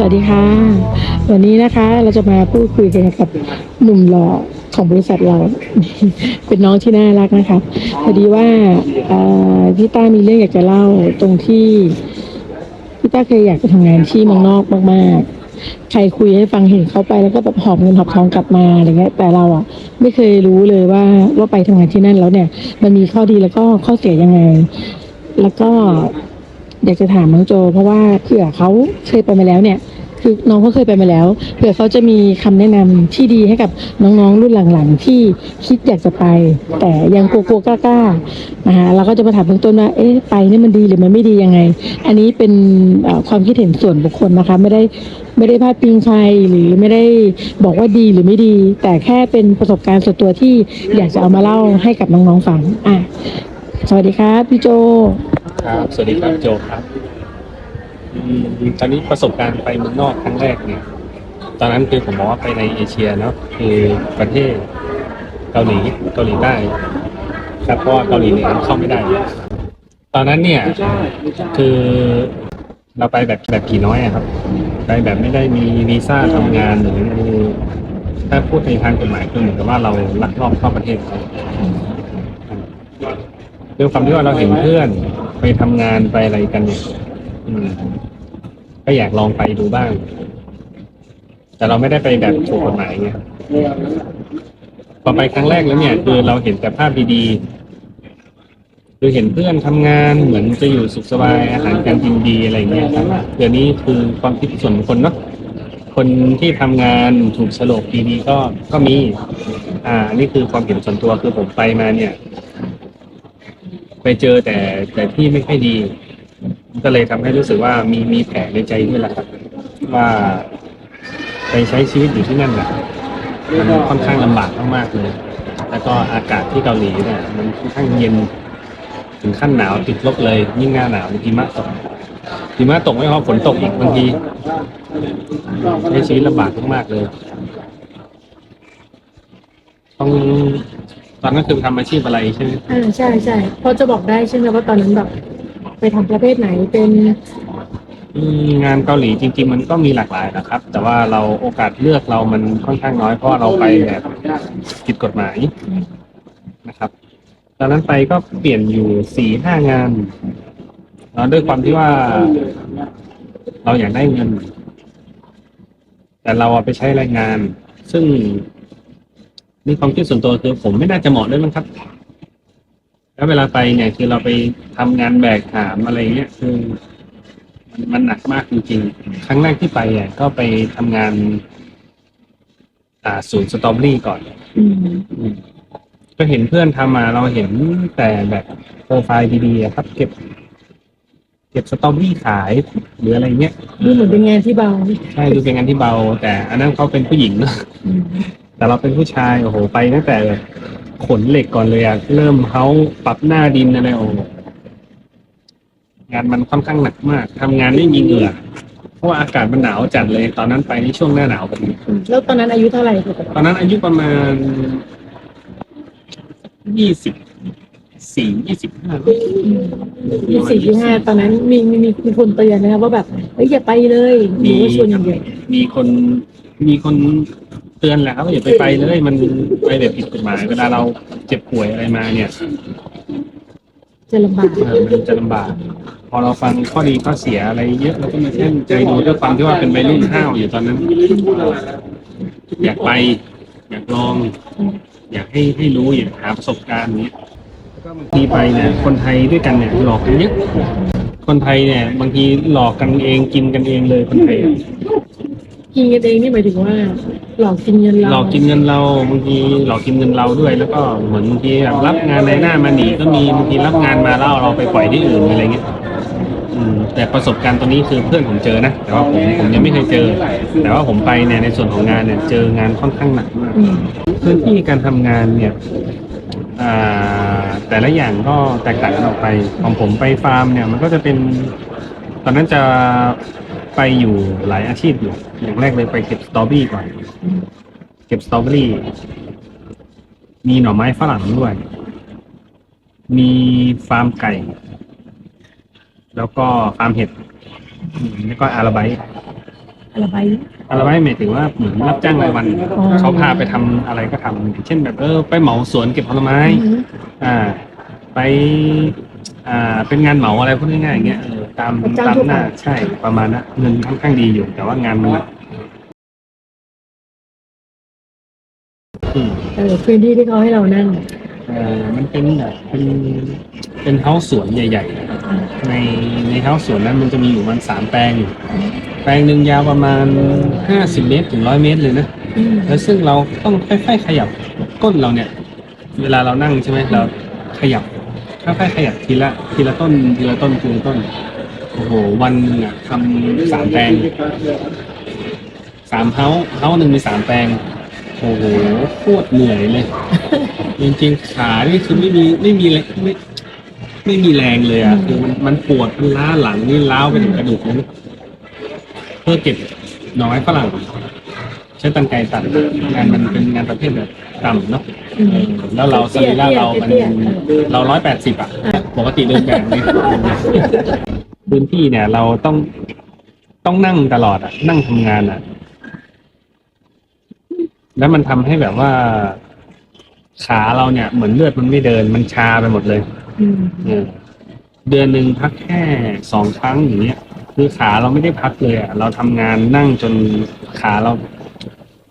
สวัสดีค่ะ วันนี้นะคะเราจะมาพูดคุยกันกับหนุ่มหล่อของบริษัทเรา เป็นน้องที่น่ารักนะคะพอดีว่าพี่ต้ามีเรื่องอยากจะเล่าตรงที่พี่ต้าเคยอยากไปทำงานที่เมืองนอกมากๆ ใครคุยให้ฟังเห็นเขาไปแล้วก็แบบหอบเงินหอบทองกลับมาอะไรเงี้ย แต่เราอะ ไม่เคยรู้เลยว่าว่าไปทำงานที่นั่นแล้วเนี่ย มันมีข้อดีแล้วก็ข้อเสียยังไง แล้วก็ อยากจะถามน้องโจ เพราะว่าเผื่อเขาเคยไปมาแล้วเนี่ย คือน้องเขาเคยไปมาแล้วเผื่อเขาจะมีคำแนะนำที่ดีให้กับน้องๆรุ่นหลังๆ ที่คิดอยากจะไป แต่ยังกลัวๆกล้าๆนะคะเราก็จะมาถามเบื้องต้นว่าเอ๊ะไปนี่มันดีหรือมันไม่ดียังไง อันนี้เป็นเอ่อความคิดเห็นส่วนบุคคลนะคะ ไม่ได้ไม่ได้พาดพิงใครหรือไม่ได้บอกว่าดีหรือไม่ดี แต่แค่เป็นประสบการณ์ส่วนตัวที่อยากจะเอามาเล่าให้กับน้องๆฟังอะสวัสดีครับพี่โจ ครับ สวัสดีครับโจครับอืมตอนนี้ประสบการณ์ไปเมืองนอกครั้งแรกเนี่ย ตอนนั้นคือผมบอกว่าไปในเอเชียเนาะคือประเทศเกาหลีเกาหลีใต้ครับเพราะว่าเกาหลีเหนือเข้าไม่ได้ ตอนนั้นเนี่ยคือเราไปแบบแบบกี่น้อยอะครับ ไปแบบไม่ได้มีวีซ่าทำงานหรือถ้าพูดในทางกฎหมายคือเหมือนกับว่าเราลักลอบเข้าประเทศเขาด้วยความที่ว่าเราเห็นเพื่อน ไปทำงานไปอะไรกันเนี่ยอืมก็อยากลองไปดูบ้าง แต่เราไม่ได้ไปแบบถูกกฎหมายไงพอไปครั้งแรกแล้วเนี่ย คือเราเห็นแต่ภาพดีๆคือเห็นเพื่อนทำงานเหมือนจะอยู่สุขสบายอาหารการกินดีอะไรเงี้ยครับเดี๋ยวนี้คือความคิดส่วนคคลเนาะคนที่ทำงานถูกโฉลกดีๆก็ก็มี อ่านี่คือความเห็นส่วนตัวคือผมไปมาเนี่ย เจอแต่แต่ที่ไม่ค่อยดี ก็เลยทำให้รู้สึกว่ามีมีแผลในใจด้วยแหละครับ ว่าไปใช้ชีวิตอยู่ที่นั่นแหละมันค่อนข้างลำบากมากๆเลย แล้วก็อากาศที่เกาหลีเนี่ยมันค่อนข้างเย็น ถึงขั้นหนาวติดลบเลย ยิ่งหน้าหนาวหิมะตกหิมะตกไม่พอฝนตกอีกบางทีใช้ชีวิตลำบากมากๆเลย ต้อง ตอนนั้นคือทำอาชีพอะไรใช่ไหมอ่าใช่ใช่พอจะบอกได้ใช่ไหมว่าตอนนั้นแบบ ไปทำประเภทไหนเป็นอืมงานเกาหลีจริง ๆ มันก็มีหลากหลายนะครับ แต่ว่าเราโอกาสเลือกเรามันค่อนข้างน้อยเพราะว่าเราไปแบบผิดกฎหมายนะครับตอนนั้นไปก็เปลี่ยนอยู่สี่ห้างานแล้วด้วยความที่ว่า เราอยากได้เงิน แต่เราเอาไปใช้แรงงาน ซึ่ง มีความคิดส่วนตัวคือผมไม่น่าจะเหมาะด้วยมั้งครับ แล้วเวลาไปเนี่ยคือเราไปทำงานแบกหามอะไรเงี้ยคือมันมันหนักมากจริงๆ ครั้งแรกที่ไปอะก็ไปทำงาน อ่าศูนย์สตรอเบอรี่ก่อนอืมอืมก็เห็นเพื่อนทำมาเราเห็นแต่แบบโปรไฟล์ดีๆอะครับ เก็บ เก็บสตรอเบอรี่ขายหรืออะไรเงี้ยดูเหมือนเป็นงานที่เบา ใช่ดูเป็นงานที่เบา แต่อันนั้นเขาเป็นผู้หญิงเนอะอืม แต่เราเป็นผู้ชายโอ้โหไปตั้งแต่ขนเหล็กก่อนเลยอะเริ่มเขาปรับหน้าดินอะไรโอ้โหงานมันค่อนข้างหนักมากทำงานไม่มีเหงื่อเพราะว่าอากาศมันหนาวจัดเลย ตอนนั้นไปในช่วงหน้าหนาวพอดีแล้วตอนนั้นอายุเท่าไหร่ถูกตอนนั้นอายุประมาณยี่สิบสี่ยี่สิบห้ายี่สี่ยี่ห้าตอนนั้นมีมีมีมีคนเตือนนะครับว่าแบบเฮ้ยอย่าไปเลยหนูว่าชวนอย่างเดียวมีคนมีคน เตือนแหละครับว่าอย่าไปไปเลยมันไปแบบผิดกฎหมายเวลาเราเจ็บป่วยอะไรมาเนี่ยจะลำบากเออมันจะลำบาก พอเราฟังข้อดีข้อเสียอะไรเยอะเราก็มาเช่นใจดูด้วยความที่ว่าเป็นวัยรุ่นห้าวอยู่ตอนนั้น อยากไป อยากลอง อยากให้ให้รู้อยากหาประสบการณ์นี้แล้วก็บางทีไปเนี่ยคนไทยด้วยกันเนี่ยหลอกกันเยอะคนไทยเนี่ย บางทีหลอกกันเองกินกันเองเลยคนไทยอะ กินกันเองนี่หมายถึงว่า หลอกกินเงินเราหลอกกินเงินเราบางทีหลอกกินเงินเราด้วย แล้วก็เหมือนบางทีแบบรับงานในหน้ามาหนีก็มีบางทีรับงานมาแล้วเอาเราไปปล่อยที่อื่นอะไรเงี้ยอืมแต่ประสบการณ์ตัวนี้คือเพื่อนผมเจอนะแต่ว่าผมผมยังไม่เคยเจอ แต่ว่าผมไปเนี่ยในส่วนของงานเนี่ยเจองานค่อนข้างหนักมาก อืมพื้นที่การทำงานเนี่ยอ่าแต่ละอย่างก็แตกต่างกันออกไป ของผมไปฟาร์มเนี่ย มันก็จะเป็น ตอนนั้นจะ ไปอยู่หลายอาชีพอยู่ อย่างแรกเลยไปเก็บสตรอเบอรี่ก่อน เก็บสตรอเบอรี่ มีหน่อไม้ฝรั่งด้วย มีฟาร์มไก่ แล้วก็ฟาร์มเห็ดอืมแล้วก็อาราไบต์อะไรไปอะไรไม่หมายถึงว่าเหมือนรับจ้างรายวัน อ๋อ เขาพาไปทำอะไรก็ทำอย่างเช่นแบบเออไปเหมาสวนเก็บผลไม้ อ่า ไป อ่า เป็นงานเหมาอะไรพวกง่ายๆอย่างเงี้ยเออ ตามรับจ้างตามทั่วหไป น้าใช่ประมาณนั้นเงินค่อนข้างดีอยู่ แต่ว่างานมันหนักอืม เออพื้นที่ที่เขาให้เรานั่งเอ่อมันเป็นแบบเป็นเป็นเฮ้าส์สวนใหญ่ๆในในเฮ้าส์สวนนั้นมันจะมีอยู่ประมันสามแปลงแปลงหนึ่งยาวประมาณห้าสิบเมตรถึงร้อยเมตรเลยนะ อืมแล้วซึ่งเราต้องค่อยๆขยับก้นเราเนี่ย เวลาเรานั่งใช่ไหมเราขยับค่อยๆขยับทีละทีละต้นทีละต้นทีละต้น โอ้โห วันหนึงอะทำสามแปลงสามเฮ้าเฮ้าหนึ่งมีสามแปลง โอ้โหโคตรเหนื่อยเลย จริงๆขานี่คือไม่มีไม่มีแรงไม่ไม่มีแรงเลยอะคือมันมันปวดมันล้าหลังนี่ล้าวไปถึงกระดูกเลยนะเพื่อเก็บหน่อไม้ฝรั่งใช้ตันไกรตัดงานมันเป็นงานประเภทแบบต่ำเนาะอืมแล้วเราสรีระเรามันเตี้ยๆเราร้อยแปดสิบอะ ปกติเดินแบบนี้ พื้นที่เนี่ย เราต้องต้องนั่งตลอดอะ นั่งทำงานอะ แล้วมันทำให้แบบว่า ขาเราเนี่ย เหมือนเลือดมันไม่เดิน มันชาไปหมดเลย อืมเออเดือนหนึ่งพักแค่สองครั้งอย่างเงี้ย คือขาเราไม่ได้พักเลยอะเราทำงานนั่งจนขาเรา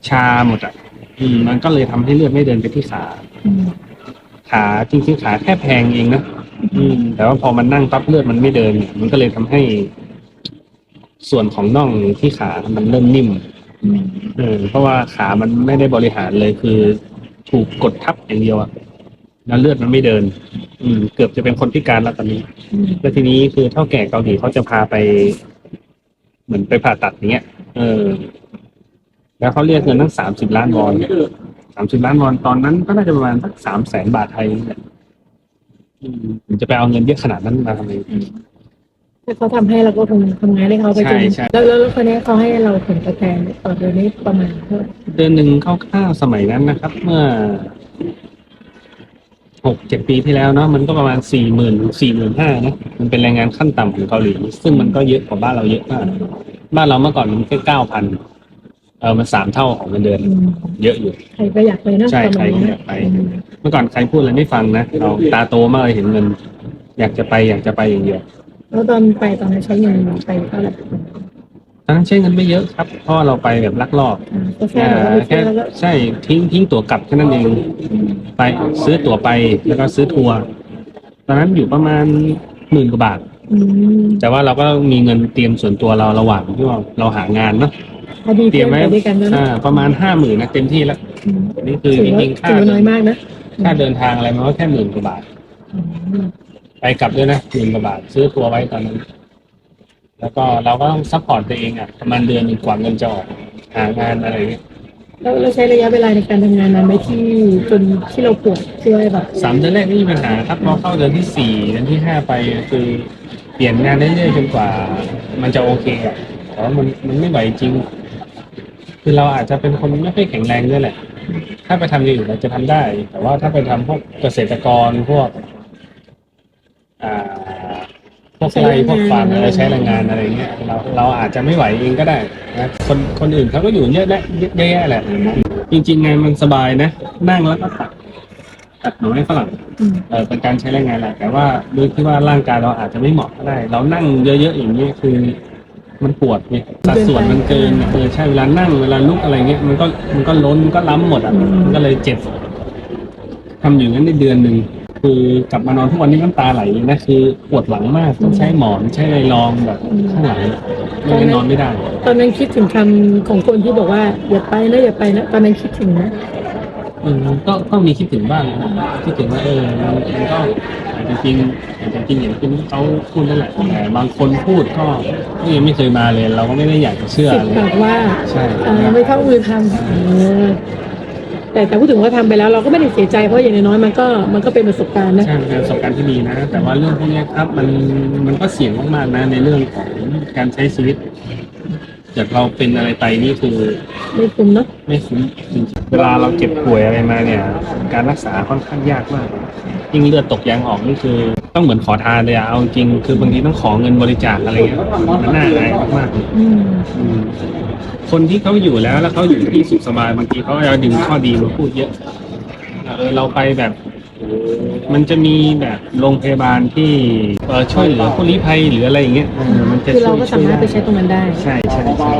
ชาหมดอะอืมมันก็เลยทำให้เลือดไม่เดินไปที่ขา อืมขาจริงๆขาแค่แพงเองนะ อืม แต่ว่าพอมันนั่งปั๊บเลือดมันไม่เดินเนี่ยมันก็เลยทำให้ ส่วนของน่องที่ขา มันเริ่มนิ่มอืมเออเพราะว่าขามันไม่ได้บริหารเลยคือถูกกดทับอย่างเดียวอะแล้วเลือดมันไม่เดิน อืม เกือบจะเป็นคนพิการแล้วตอนนี้อืมแล้วทีนี้คือเท่าแก่เกาหลีเขาจะพาไป เหมือนไปผ่าตัดอย่างเงี้ย เออ แล้วเขาเรียกเงินตั้งสามสิบล้านวอนสามสิบล้านวอนตอนนั้นก็น่าจะประมาณสักสามแสนบาทไทยนี่แหละ อืมผมจะไปเอาเงินเยอะขนาดนั้นมาทำไม ถ้าเขาทำให้เราก็คงทำงานให้เขาไปจนใช่ใช่ แล้วแล้วแล้วคนนี้เขาให้เราผลตอบแทนต่อเดือนนี้ประมาณเท่าไหร่เดือนหนึ่งคร่าวๆสมัยนั้นนะครับ เมื่อหกเจ็ดปีที่แล้วเนาะมันก็ประมาณสี่หมื่นสี่หมื่นห้านะมันเป็นแรงงานขั้นต่ำของเกาหลี ซึ่งมันก็เยอะกว่าบ้านเราเยอะมาก บ้านเราเมื่อก่อนมันแค่เก้าพัน เออมันสามเท่าของเงินเดือน อืมเยอะอยู่ ใครก็อยากไปเนอะใช่ประมาณนี้ใครก็อยากไป อืมเมื่อก่อนใครพูดอะไรไม่ฟังนะเราตาโตมากเลยเห็นเงิน อยากจะไปอยากจะไปอย่างเดียวแล้วตอนไปตอนนั้นใช้เงินไปเท่าไหร่ตอนนั้นใช้เงินไม่เยอะครับเพราะเราไปแบบลักลอบ อ่าก็แค่แบบว่าไปแค่เที่ยวแล้วก็ใช่ทิ้งทิ้งตั๋วกลับแค่นั้นเองอืมไปซื้อตั๋วไปแล้วก็ซื้อทัวร์ตอนนั้นอยู่ประมาณหมื่นกว่าบาท อืมแต่ว่าเราก็มีเงินเตรียมส่วนตัวเราระหว่างที่ว่าเราหางานเนาะ พอดีเตรียมไว้ไปด้วยกันแล้วนะอ่าประมาณห้าหมื่นนะเต็มที่แล้วอืมนี่คือถือจว่าริงๆค่าถือว่าน้อยมากนะค่าเดินทางอะไรมันก็แค่หมื่นกว่าบาท อืมไปกลับด้วยนะหมื่นกว่าบาทซื้อทัวร์ไว้ตอนนั้น แล้วก็เราก็ต้องซัพพอร์ตตัวเองอะประมาณเดือนหนึ่งกว่าเงินจะออกหางานอะไรอย่างเงี้ยแล้วเราใช้ระยะเวลาในการทำงานนานไหมที่จนที่เราปวดที่ว่าแบบสามเดือนแรกไม่มีปัญหาครับพอเข้าเดือนที่สี่เดือนที่ห้าไปคือเปลี่ยนงานเรื่อยๆจนกว่า มันจะโอเคอะ แต่ว่ามันมันไม่ไหวจริง คือเราอาจจะเป็นคนไม่ค่อยแข็งแรงด้วยแหละ ถ้าไปทำอย่างอื่นเราจะทำได้ แต่ว่าถ้าไปทำพวกเกษตรกรพวก อ่า พวกไร่พวกฟาร์มอะไรใช้แรงงานอะไรเงี้ยเราเราอาจจะไม่ไหวเองก็ได้นะคนคนอื่นเขาก็อยู่เยอะแยะเยอะแยะแหละ จริงๆงานมันสบายนะ นั่งแล้วก็ตัดตัดหน่อไม้ฝรั่งอืมเออเป็นการใช้แรงงานแหละแต่ว่าด้วยที่ว่าร่างกายเราอาจจะไม่เหมาะก็ได้ เรานั่งเยอะๆอย่างนี้ยคือ มันปวดไงสัดส่วนมันเกินเออใช่เวลานั่งเวลาลุกอะไรเงี้ยมันก็มันก็ล้นก็ล้ำหมดอะมันก็เลยเจ็บทำอยู่งั้นในเดือนหนึ่งคือกลับมานอนทุกวันนี้น้ำตาไหลเลยนะคือปวดหลังมากต้องใช้หมอนใช้อะไรรองแบบข้างหลังไม่งั้นนอนไม่ได้ ตอนนั้นคิดถึงคำของคนที่บอกว่าอย่าไปนะอย่าไปนะตอนนั้นคิดถึงนะ อืมก็ก็มีคิดถึงบ้างนะคิดถึงว่าเออมันมันก็อาจจะจริงอาจจะจริงอย่างที่เขาพูดนั่นแหละแต่บางคนพูดก็ก็ยังไม่เคยมาเลย เราก็ไม่ได้อยากจะเชื่อสิบเลยปากว่าใช่อ่าไม่เท่ามือทำเออแต่แต่พูดถึงว่าทำไปแล้วเราก็ไม่ได้เสียใจเพราะอย่างน้อยๆมันก็มันก็เป็นประสบการณ์นะ ใช่เป็นประสบการณ์ที่ดีนะ แต่ว่าเรื่องพวกเนี้ยครับมันมันก็เสี่ยงมากๆนะในเรื่องของการใช้ชีวิต จากเราเป็นอะไรไปนี่คือไม่คุ้มเนาะไม่คุ้มจริงๆเวลาเราเจ็บป่วยอะไรมาเนี่ย การรักษาค่อนข้างยากมากยิ่งเลือดตกยางออกนี่คือ ต้องเหมือนขอทานเลยอะเอาจริงคือบางทีต้องขอเงินบริจาคอะไรเงี้ยมันน่าอายมากๆเลยอืมอืมคนที่เขาอยู่แล้วแล้วเขาอยู่ที่สุขสบายบางทีเขาจะดึงข้อดีมาพูดเยอะเออเราไปแบบ มันจะมีแบบโรงพยาบาลที่เอ่อช่วยเหลือผู้ลี้ภัยหรืออะไรอย่างเงี้ยเออมันจะคือเราช่วยก็สามารถไปใช้ตรงนั้นได้ ใช่ใช่ใช่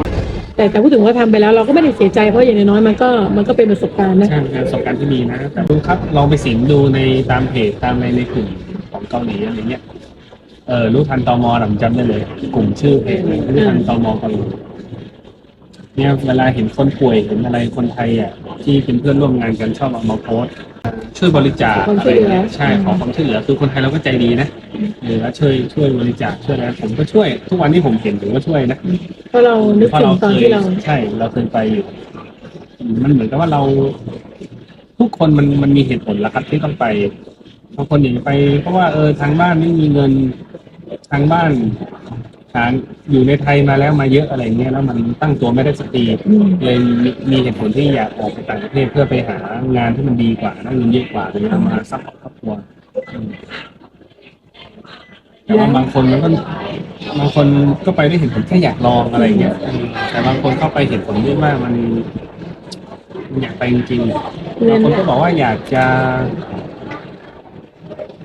แต่แต่พูดถึงว่าทำไปแล้วเราก็ไม่ได้เสียใจเพราะอย่างน้อยๆมันก็มันก็เป็นประสบการณ์นะใช่เป็นประสบการณ์ที่ดีนะแต่ดูครับลองไปสิงดูในตามเพจตามในในกลุ่มของเกาหลีอะไรเงี้ยเออรู้ทันตมผมจำได้เลย กลุ่มชื่อเพจเลยรู้ทันตมเกาหลีเนี่ยเวลาเห็นคนป่วยเห็นอะไรคนไทยอะที่เป็นเพื่อนร่วมงานกันชอบเอามาโพสต์ ช่วยบริจาคความช่วยเหลือใช่ขอความช่วยเหลือคือคนไทยเราก็ใจดีนะหรือว่าช่วยช่วยบริจาคช่วยอะไรผมก็ช่วย ทุกวันที่ผมเห็นผมก็ช่วยนะเพราะเรานึกเพราะถึงเราตอนเคยที่เรา ใช่เราเคยไปอยู่อืมมันเหมือนกับว่าเรา ทุกคนมันมันมีเหตุผลละครับที่ต้องไปบางคนอยากจะไป เพราะว่าเออทางบ้านไม่มีเงินทางบ้าน หาอยู่ในไทยมาแล้วมาเยอะอะไรเงี้ยแล้วมันตั้งตัวไม่ได้สักทีเลยมีเหตุผลที่อยากออกไปต่างประเทศเพื่อไปหางานที่มันดีกว่าได้เงินเยอะกว่าเลยเอามาซัพพอร์ตครอบครัวแต่ว่าบางคนมันก็บางคนก็ไปได้เหตุผลแค่อยากลองอะไรเงี้ยแต่บางคนเข้าไปเหตุผลที่ว่ามันมันอยากไปจริงๆบางคนก็บอกว่าอยากจะ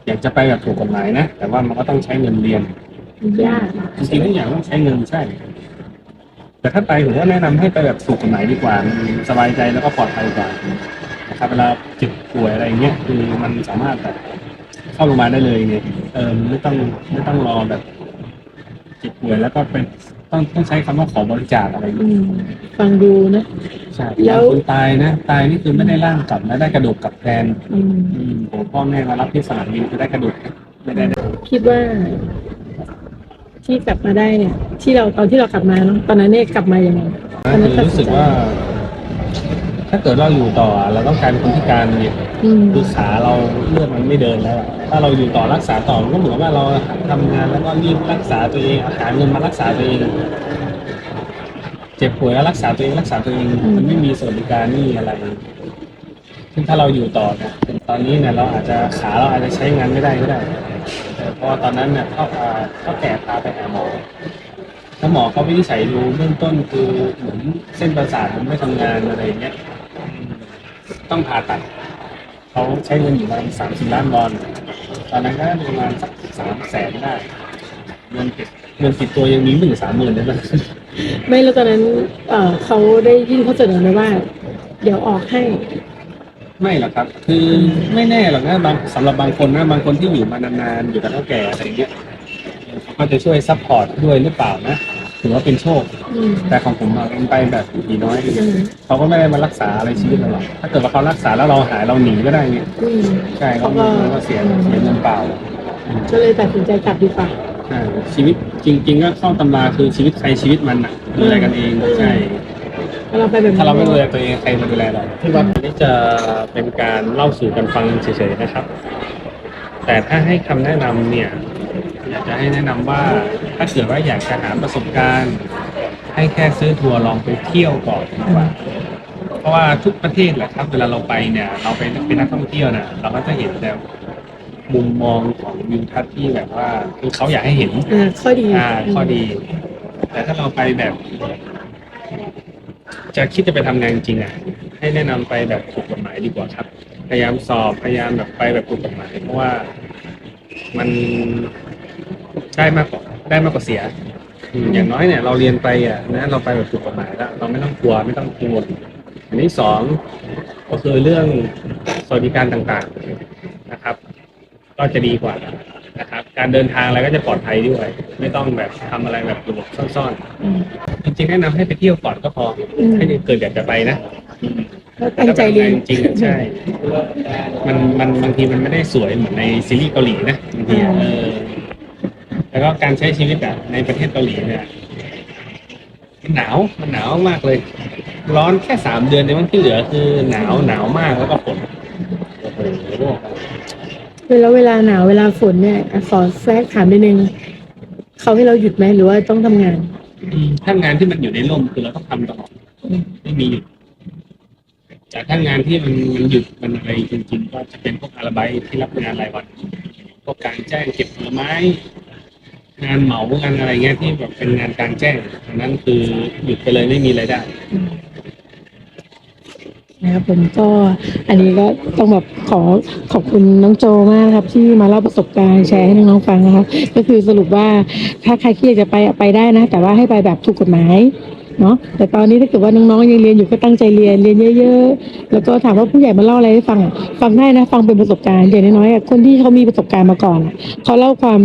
อยากจะไปแบบถูกกฎหมายนะ แต่ว่ามันก็ต้องใช้เงินเรียน ยากจริงๆทุกอย่างต้องใช้เงินใช่ แต่ถ้าไปผมก็แนะนำให้ไปแบบถูกกฎหมายดีกว่ามันสบายใจแล้วก็ปลอดภัยกว่านะครับเวลาเจ็บป่วยอะไรเงี้ยคือมันสามารถแบบเข้าโรงพยาบาลได้เลยไงเออไม่ต้องไม่ต้องรอแบบเจ็บป่วยแล้วก็เป็นต้องต้องใช้คำว่าขอบริจาคอะไรอืเงี้ยมฟังดูนะ ใช่แล้วคนตายนะตายนี่คือไม่ได้ร่างกลับนะได้กระดูกกลับแทนอืม อืมผมพ่อแม่มารับที่สนามบินคือได้กระดูกไม่ได้ได้คิดว่า ที่กลับมาได้เนี่ย ที่เราตอนที่เรากลับมาเนาะตอนนั้นเนี่ยกลับมายังไงตอนนั้นคือรู้สึกว่า ถ้าเกิดเราอยู่ต่อเราต้องกลารเป็นคนพิการเนี่ยอืมคือขาเราเลือดมันไม่เดินแล้วอะถ้าเราอยู่ต่อรักษาต่อมันก็เหมือนว่าเราทำงานแล้วก็รีบรักษาตัวเองหาเงินมารักษาตัวเอง เจ็บป่วยแล้วรักษาตัวเองรักษาตัวเองมันไม่มีสวัสดิการนี่อะไรซึ่งถ้าเราอยู่ต่อเนี่ยถึงตอนนี้เนี่ยเราอาจจะขาเราอาจจะใช้งานไม่ได้ก็ได้แต่เพราะตอนนั้นเนี่ยเขาเขาแก่พาไปหาหมอถ้าหมอเขาวินิจฉัยดูเบื้องต้นคือเหมือนเส้นประสาทมันไม่ทำงานอะไรเงี้ยต้องผ่าตัดเขาใช้เงินอยู่ประมาณสามสิบล้านวอนตอนนั้นก็ประมาณสักสามแสนได้เงินติดเงินติดตัวยังมีไม่งสามหมื่นเลยนะไม่แล้วตอนนั้นเออเขาได้ยื่นข้อเสนอไหมว่า เดี๋ยวออกให้ ไม่หรอกครับ คือไม่แน่หรอกนะบางสำหรับบางคนนะบางคนที่อยู่มานานๆอยู่กับเท่าแก่อะไรอย่างเงี้ยเขาก็จะช่วยซัพพอร์ตด้วยหรือเปล่านะถือว่าเป็นโชค อืม แต่ของผมอะมันไปแบบผีน้อยอืม เขาก็ไม่ได้มารักษาอะไรชีวิตเราหรอกถ้าเกิดว่าเขารักษาแล้วเราหายเราหนีก็ได้ไงอืม ใช่เขาเขาก็ก็ เสียเสียเงินเปล่าก็เลยตัดสินใจกลับดีกว่าใช่ชีวิตจริง ๆ ก็เข้าตำราคือชีวิตใครชีวิตมันอะดูแลกันเองอืม ใช่ ถ้าเราไปแบบถ้าเราไม่ดูแลตัวเองใครมาดูแลเราที่วัดนี้จะเป็นการเล่าสู่กันฟังเฉยๆนะครับ แต่ถ้าให้คำแนะนำเนี่ย อยากจะให้แนะนำว่าถ้าเกิดว่าอยากจะหาประสบการณ์ ให้แค่ซื้อทัวร์ลองไปเที่ยวก่อนดีกว่า เพราะว่าทุกประเทศแหละครับ เวลาเราไปเนี่ย เราไปเป็นนักท่องเที่ยวนะเราก็จะเห็นแต่มุมมองของวิวทัศน์ที่แบบว่าคือเขาอยากให้เห็น อ่าข้อดี อ่าข้อดี แต่ถ้าเราไปแบบ จะคิดจะไปทำงานจริงๆอะให้แนะนำไปแบบถูกกฎหมายดีกว่าครับ พยายามสอบพยายามแบบไปแบบถูกกฎหมาย เพราะว่ามันได้มากกว่าได้มากกว่าเสีย อย่างน้อยเนี่ย เราเรียนไปอะนะเราไปแบบถูกกฎหมายแล้วเราไม่ต้องกลัวไม่ต้องกังวลอันที่สองก็คือเรื่องสวัสดิการต่างๆนะครับ ก็จะดีกว่า ครับ การเดินทางอะไรก็จะปลอดภัยด้วย ไม่ต้องแบบทำอะไรแบบหลบๆซ่อนอืมๆ จริงๆแนะนำให้ไปเที่ยวก่อนก็พออมให้เกิดอยากจะไปนะแล้วตั้งใจเรียนจริงๆอะใช่ มันมันบางทีมันไม่ได้สวยเหมือนในซีรีส์เกาหลีนะบางทีอะเออแล้วก็การใช้ชีวิตแบบในประเทศเกาหลีเนี่ยมันหนาวมันหนาวมากเลย ร้อนแค่สามเดือนในวันที่เหลือคือหนาวหนาวมากแล้วก็ฝนโอ้โห เวลาเวลาหนาวเวลาฝนเนี่ยอะขอแทรกถามนิดนึงเขาให้เราหยุดไหมหรือว่าต้องทำงาน อืมถ้างานที่มันอยู่ในร่มคือเราต้องทำตลอดไม่มีหยุดแต่ถ้างานที่มันมันหยุดมันอะไรจริงๆก็จะเป็นพวกอาราไบที่รับงานรายวันพวกการแจ้งเก็บผลไม้ งานเหมางานอะไรเงี้ยที่แบบเป็นงานกลางแจ้งอันนั้นคือหยุดไปเลยไม่มีรายได้ นะครับผมก็อันนี้ก็ต้องแบบขอขอบคุณน้องโจมากครับ ที่มาเล่าประสบการณ์แชร์ให้น้องๆฟังนะครับก็คือสรุปว่าถ้าใครที่อยากจะไปไปได้นะ แต่ว่าให้ไปแบบถูกกฎหมาย เนาะแต่ตอนนี้ถ้าเกิดว่าน้องๆยังเรียนอยู่ก็ตั้งใจเรียนเรียนเยอะ ๆ แล้วก็ถามว่าผู้ใหญ่มาเล่าอะไรให้ฟังฟังได้นะฟังเป็นประสบการณ์อย่างน้อยๆคนที่เขามีประสบการณ์มาก่อนอะเขาเล่าความ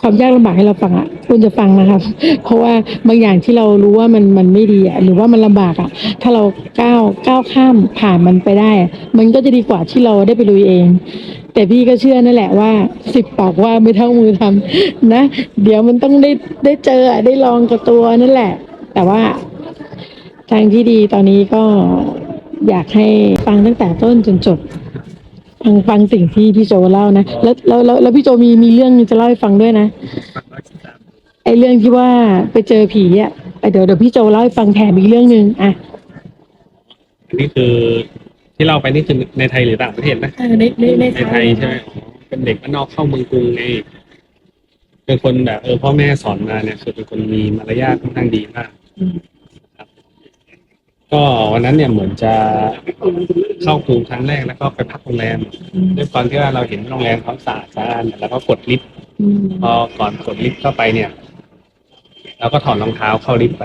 ความยากลำบากให้เราฟังอะคุณจะฟังนะครับ เพราะว่าบางอย่างที่เรารู้ว่ามันมันไม่ดีอะหรือว่ามันลำบากอะ ถ้าเราก้าวก้าวข้ามผ่านมันไปได้ มันก็จะดีกว่าที่เราได้ไปลุยเอง แต่พี่ก็เชื่อนั่นแหละว่าสิบปากว่าไม่เท่ามือทำนะ เดี๋ยวมันต้องได้ได้เจอได้ลองกับตัวนั่นแหละ แต่ว่าทางที่ดีตอนนี้ก็อยากให้ฟังตั้งแต่ต้นจนจบ ฟังฟังสิ่งที่พี่โจเล่านะแล้วแล้วแล้วแล้วพี่โจมีมีเรื่องจะเล่าให้ฟังด้วยนะไอเรื่องที่ว่าไปเจอผีอะเดี๋ยวเดี๋ยวพี่โจเล่าให้ฟังแถมอีกเรื่องหนึ่งอะอันนี้คือที่เราไปนี่คือในไทยหรือต่างประเทศนะในในในในไทยใช่ไหมอ๋อเป็นเด็กบ้านนอกเข้าเมืองกรุงไงเป็นคนแบบเออพ่อแม่สอนมาเนี่ยคือเป็นคนมีมารยาทค่อนข้างดีมาก ก็วันนั้นเนี่ยเหมือนจะเข้ากรุงครั้งแรกแล้วก็ไปพักโรงแรมด้วยความที่ว่าเราเห็นโรงแรมเขาสะอาดสะอาดแล้วก็กดลิฟต์พอก่อนกดลิฟต์เข้าไปเนี่ยเราก็ถอดรองเท้าเข้าลิฟต์ไป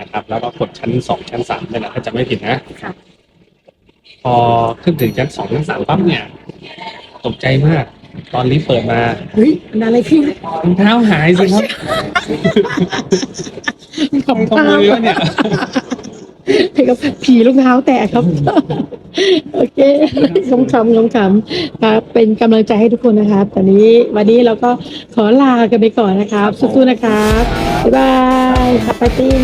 นะครับ แล้วก็กดชั้นสองชั้นสามนี่แหละถ้าจะไม่ผิดนะค่ะพอขึ้นถึงชั้นสองชั้นสามปั๊บเนี่ยตกใจมาก ตอนลิฟต์เปิดมาเฮ้ยมันอะไรขึ้นรองเท้าหายสิครับขำขโมยวะเนี่ยให้กับผีลูกเท้าแตกครับ โอเคคำคำคำคำครับเป็นกำลังใจให้ทุกคนนะครับตอนนี้วันนี้เราก็ขอลากันไปก่อนนะครับ สู้ๆนะครับ บ๊ายบายครับป้าติ้ง